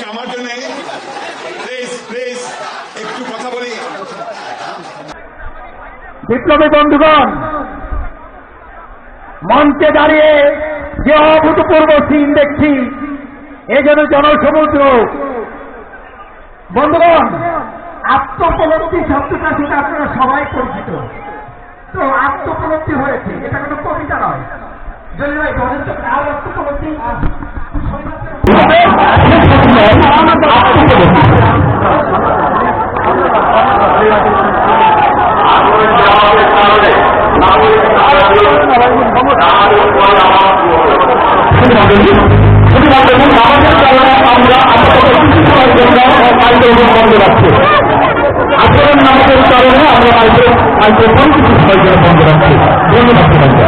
আজকে আমার জন্য একটু কথা বলি। বিপ্লবী বন্ধুগণ, মঞ্চে দাঁড়িয়ে যে অভূতপূর্ব সিন দেখছি, এ যেন জনসমুদ্র। বন্ধুগণ আত্মপলব্ধি শব্দটা শুনে আপনারা সবাই পরিচিত। তো আত্মপলব্ধি হয়েছে, এটা কোনো কবিতা নয়। জলি ভাই, বলেন তো, কার আত্মপলব্ধি আচরণ নামকের কারণে আমরা মাইক্রোফোন কিছু সময়ের জন্য বন্ধ রাখছি ধন্যবাদ সবাইকে।